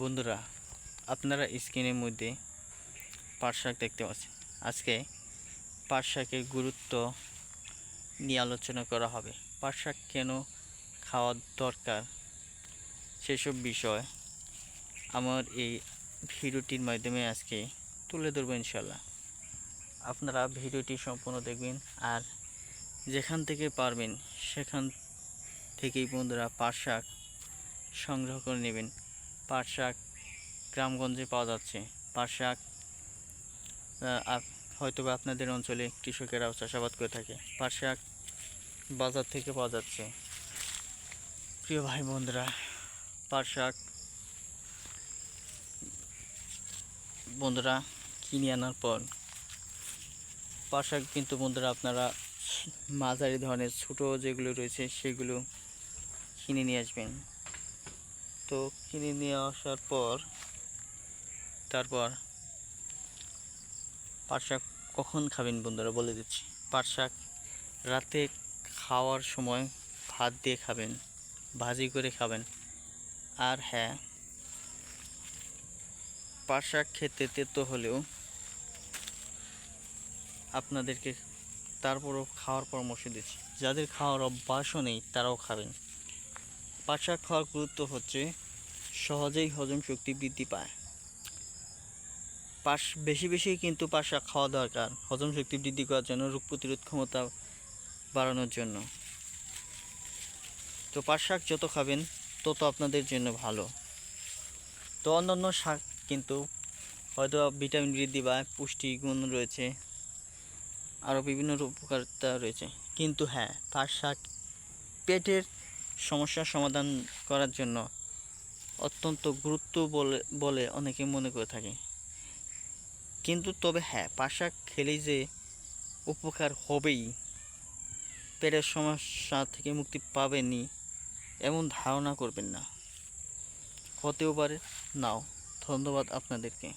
বন্ধুরা, আপনারা স্ক্রিনের মধ্যে পাট শাক দেখতে পাচ্ছেন। আজকে পাট শাকের গুরুত্ব নিয়ে আলোচনা করা হবে। পাট শাক কেন খাওয়ার দরকার সেসব বিষয় আমার এই ভিডিওটির মাধ্যমে আজকে তুলে ধরবো ইনশাল্লাহ আপনারা ভিডিওটি সম্পূর্ণ দেখবেন আর যেখান থেকে পারবেন সেখান থেকেই বন্ধুরা পাট শাক সংগ্রহ করে নেবেন। পাট শাক গ্রামগঞ্জে পাওয়া যাচ্ছে। পাট শাক হয়তো আপনাদের অঞ্চলে কৃষকেরাও চাষাবাদ করে থাকে। পাট শাক বাজার থেকে পাওয়া যাচ্ছে। প্রিয় ভাই বন্ধুরা পাট শাক বন্ধুরা কিনে আনার পর পাট শাক কিন্তু বন্ধুরা আপনারা মাঝারি ধরনের, ছোটো যেগুলো রয়েছে সেগুলো কিনে নিয়ে আসবেন। তো কিনে নিয়ে আসার পর, তারপর পাট শাক কখন খাবেন বন্ধুরা বলে দিচ্ছি। পাট শাক রাতে খাওয়ার সময় ভাত দিয়ে খাবেন, ভাজি করে খাবেন। আর হ্যাঁ পাট শাক খেতে তেতো হলেও আপনাদেরকে তারপরও খাওয়ার পরামর্শ দিচ্ছি। যাদের খাওয়ার অভ্যাসও নেই তারাও খাবেন। পাট শাক খাওয়ার গুরুত্ব হচ্ছে সহজেই হজম শক্তি বৃদ্ধি পায়। পাশ, বেশি বেশি কিন্তু পাট শাক খাওয়া দরকার, হজম শক্তি বৃদ্ধি করার জন্য, রোগ প্রতিরোধ ক্ষমতা বাড়ানোর জন্য। তো পাট শাক যত খাবেন, তত আপনাদের জন্য ভালো। তো অন্যান্য শাক কিন্তু হয়তো ভিটামিন বৃদ্ধি বা পুষ্টিগুণ রয়েছে, আরও বিভিন্ন উপকারিতা রয়েছে। কিন্তু হ্যাঁ পাট শাক পেটের সমস্যার সমাধান করার জন্য অত্যন্ত গুরুত্ব বলে বলে অনেকে মনে করে থাকে। কিন্তু তবে হ্যাঁ পাশা খেলেই যে উপকার হবেই, পেটের সমস্যা থেকে মুক্তি পাবেনই, এমন ধারণা করবেন না। হতেও পারে। নাও, ধন্যবাদ আপনাদেরকে।